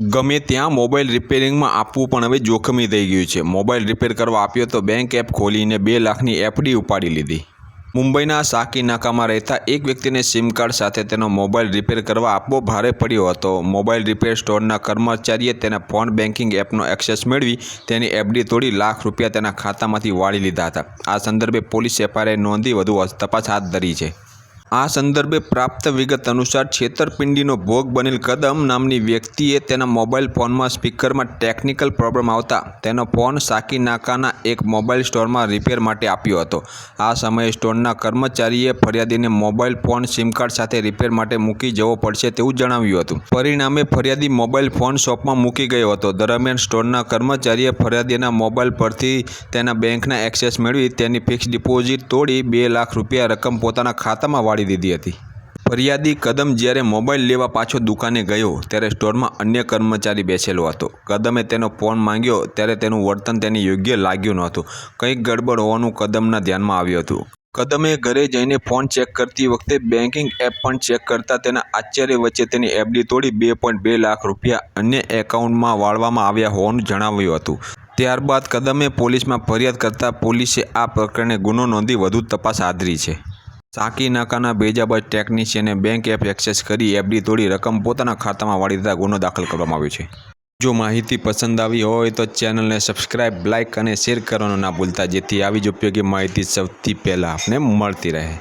ગમે ત્યાં મોબાઈલ રિપેરિંગમાં આપવું પણ હવે જોખમી થઈ ગયું છે. મોબાઈલ રિપેર કરવા આપ્યો તો બેંક એપ ખોલીને બે લાખની એફડી ઉપાડી લીધી. મુંબઈના સાકી નાકામાં રહેતા એક વ્યક્તિને સિમ કાર્ડ સાથે તેનો મોબાઈલ રિપેર કરવા આપવો ભારે પડ્યો હતો. મોબાઈલ રિપેર સ્ટોરના કર્મચારીએ તેના ફોન બેન્કિંગ એપનો એક્સેસ મેળવી તેની એફડી તોડી લાખ રૂપિયા તેના ખાતામાંથી વાળી લીધા હતા. આ સંદર્ભે પોલીસ એફઆઈઆર નોંધી વધુ તપાસ હાથ ધરી છે. આ સંદર્ભે પ્રાપ્ત વિગત અનુસાર છેતરપિંડીનો ભોગ બનેલ કદમ નામની વ્યક્તિએ તેના મોબાઈલ ફોનમાં સ્પીકરમાં ટેકનિકલ પ્રોબ્લેમ આવતા તેનો ફોન સાકી નાકાના એક મોબાઈલ સ્ટોરમાં રિપેર માટે આપ્યો હતો. આ સમયે સ્ટોરના કર્મચારીએ ફરિયાદીને મોબાઈલ ફોન સિમ કાર્ડ સાથે રિપેર માટે મૂકી જવો પડશે તેવું જણાવ્યું હતું. પરિણામે ફરિયાદી મોબાઈલ ફોન શોપમાં મૂકી ગયો હતો. દરમિયાન સ્ટોરના કર્મચારીએ ફરિયાદીના મોબાઈલ પરથી તેના બેંકના એક્સેસ મેળવી તેની ફિક્સ ડિપોઝિટ તોડી બે લાખ રૂપિયા રકમ પોતાના ખાતામાં વાળી દીધી હતી. ફરિયાદી કદમ જ્યારે મોબાઈલ લેવા પાછો દુકાને ગયો, ત્યારે સ્ટોરમાં અન્ય કર્મચારી બેસેલો હતો. કદમે તેનો ફોન માંગ્યો, ત્યારે તેનું વર્તન તેને યોગ્ય લાગ્યું નહોતું. કંઈક ગડબડ હોવાનું કદમના ધ્યાનમાં આવ્યું હતું. કદમે ઘરે જઈને ફોન ચેક કરતી વખતે બેન્કિંગ એપ પણ ચેક કરતા તેના આશ્ચર્ય વચ્ચે તેની એફડી તોડી બે પોઈન્ટ બે લાખ રૂપિયા અન્ય એકાઉન્ટમાં વાળવામાં આવ્યા હોવાનું જણાવ્યું હતું. ત્યારબાદ કદમે પોલીસમાં ફરિયાદ કરતા પોલીસે આ પ્રકરણે ગુનો નોંધી વધુ તપાસ આદરી છે. સાકી નાકાના બેજાબાજ ટેકનિશિયને બેંક એપ એક્સેસ કરી એફડી તોડી રકમ પોતાના ખાતામાં વાળી દીધા ગુનો દાખલ કરવામાં આવ્યો છે. જો માહિતી પસંદ આવી હોય તો ચેનલને સબસ્ક્રાઇબ લાઇક અને શેર કરવાનું ના ભૂલતા, જેથી આવી જ ઉપયોગી માહિતી સૌથી પહેલાં આપને મળતી રહે.